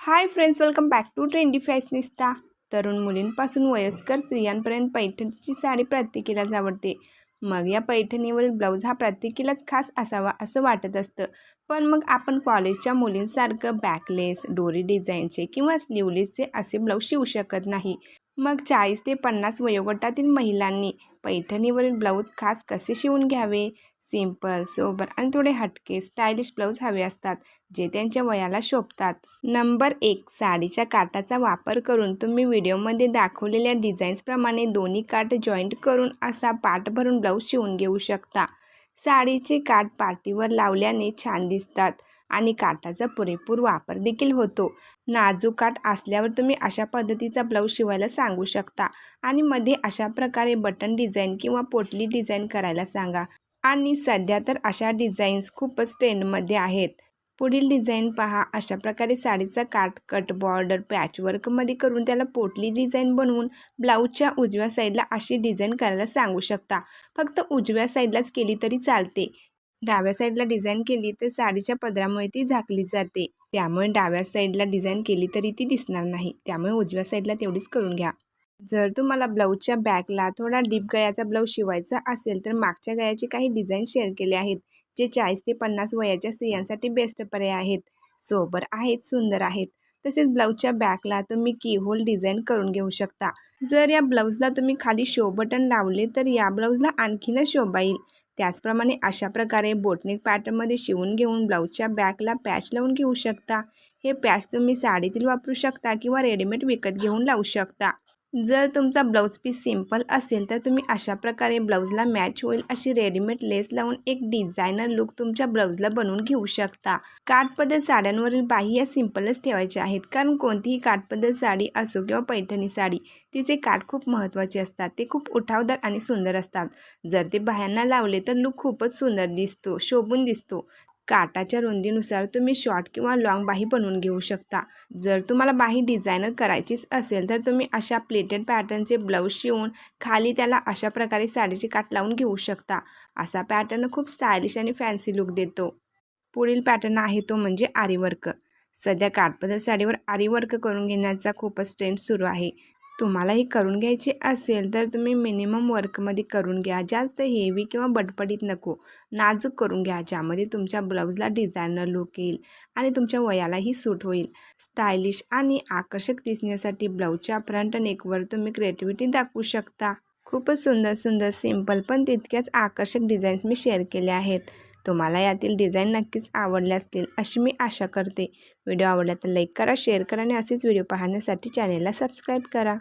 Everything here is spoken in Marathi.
Hi friends welcome back to trendy fashionista तरुण मुलींपासून वयस्कर स्त्रियांपर्यंत पैठणीची साडी प्रत्येकीलाच आवडते. मग या पैठणीवरील ब्लाऊज हा प्रत्येकीलाच खास असावा असं वाटत असतं. पण मग आपण कॉलेजच्या मुलींसारखं बॅकलेस डोरी डिझाईनचे किंवा स्लीवलेसचे असे ब्लाऊज शिवू शकत नाही. मग चाळीस ते पन्नास वयोगटातील महिलांनी पैठणीवरील ब्लाऊज खास कसे शिवून घ्यावे? सिंपल सोबर आणि थोडे हटके स्टायलिश ब्लाऊज हवे असतात जे त्यांच्या वयाला शोभतात. नंबर एक साडीच्या काटाचा वापर करून तुम्ही व्हिडिओमध्ये दाखवलेल्या डिझाईन्सप्रमाणे दोन्ही काट जॉईंट करून असा पाट भरून ब्लाऊज शिवून घेऊ शकता. साडीचे काठ पाठीवर लावल्याने छान दिसतात. आणि काठाचा पुरेपूर वापर देखील होतो. नाजूक काठ असल्यावर तुम्ही अशा पद्धतीचा ब्लाऊज शिवायला सांगू शकता. आणि मध्ये अशा प्रकारे बटन डिझाईन किंवा पोटली डिझाईन करायला सांगा. आणि सध्या तर अशा डिझाईन्स खूपच ट्रेंडमध्ये आहेत. पुढील डिझाईन पहा. अशा प्रकारे साडीचा काठ कट बॉर्डर पॅचवर्कमध्ये करून त्याला पोटली डिझाईन बनवून ब्लाऊजच्या उजव्या साईडला अशी डिझाईन करायला सांगू शकता. फक्त उजव्या साईडलाच केली तरी चालते. डाव्या साईडला डिझाईन केली तर साडीच्या पदरामुळे ती झाकली जाते. त्यामुळे डाव्या साईडला डिझाईन केली तरी ती दिसणार नाही. त्यामुळे उजव्या साईडला तेवढीच करून घ्या. जर तुम्हाला ब्लाऊजच्या बॅकला थोडा डीप गळ्याचा ब्लाऊज शिवायचा असेल तर मागच्या गळ्याचे काही डिझाईन शेअर केले आहेत जे चाळीस ते पन्नास वयाच्या स्त्रियांसाठी बेस्ट पर्याय आहेत. सोबर आहेत सुंदर आहेत. तसेच ब्लाऊजच्या बॅकला तुम्ही कीहोल डिझाईन करून घेऊ शकता. जर या ब्लाऊजला तुम्ही खाली शो बटन लावले तर या ब्लाऊजला आणखीनच शोभा येईल. त्याचप्रमाणे अशा प्रकारे बोटनिक पॅटर्नमध्ये शिवून घेऊन ब्लाऊजच्या बॅकला पॅच लावून घेऊ शकता. हे पॅच तुम्ही साडीतील वापरू शकता किंवा रेडीमेड विकत घेऊन लावू शकता. जर तुमचा ब्लाऊज पीस सिंपल असेल तर तुम्ही अशा प्रकारे ब्लाऊजला मॅच होईल अशी रेडीमेड लेस लावून एक डिझायनर लुक तुमच्या ब्लाऊजला बनवून घेऊ शकता. काठपदर साड्यांवरील बाह्य या सिम्पलच ठेवायच्या आहेत. कारण कोणतीही काठपदर साडी असो किंवा पैठणी साडी तिचे काठ खूप महत्त्वाचे असतात. ते खूप उठावदार आणि सुंदर असतात. जर ते बाह्यांना लावले तर लुक खूपच सुंदर दिसतो शोभून दिसतो. काटाच्या रुंदीनुसार तुम्ही शॉर्ट किंवा लॉंग बाही बनवून घेऊ शकता. जर तुम्हाला बाही डिझायनर करायचीच असेल तर तुम्ही अशा प्लेटेड पॅटर्नचे ब्लाऊज शिवून खाली त्याला अशा प्रकारे साडीची काट लावून घेऊ शकता. असा पॅटर्न खूप स्टायलिश आणि फॅन्सी लुक देतो. पुढील पॅटर्न आहे तो म्हणजे आरीवर्क. सध्या काठपदर साडीवर आरीवर्क करून घेण्याचा खूपच ट्रेंड सुरू आहे. तुम्हालाही करून घ्यायचे असेल तर तुम्ही मिनिमम वर्कमध्ये करून घ्या. जास्त हेवी किंवा बटपटीत नको. नाजूक करून घ्या ज्यामध्ये तुमच्या ब्लाऊजला डिझायनर लुक येईल आणि तुमच्या वयालाही सूट होईल. स्टायलिश आणि आकर्षक दिसण्यासाठी ब्लाऊजच्या फ्रंट नेकवर तुम्ही क्रिएटिव्हिटी दाखवू शकता. खूपच सुंदर सुंदर सिंपल पण तितक्याच आकर्षक डिझाईन्स मी शेअर केले आहेत. तुम्हाला यातील डिझाईन नक्कीच आवडले असतील अशी मी आशा करते. व्हिडिओ आवडला तर लाईक करा शेअर करा आणि असेच व्हिडिओ पाहण्यासाठी चॅनेलला सबस्क्राईब करा.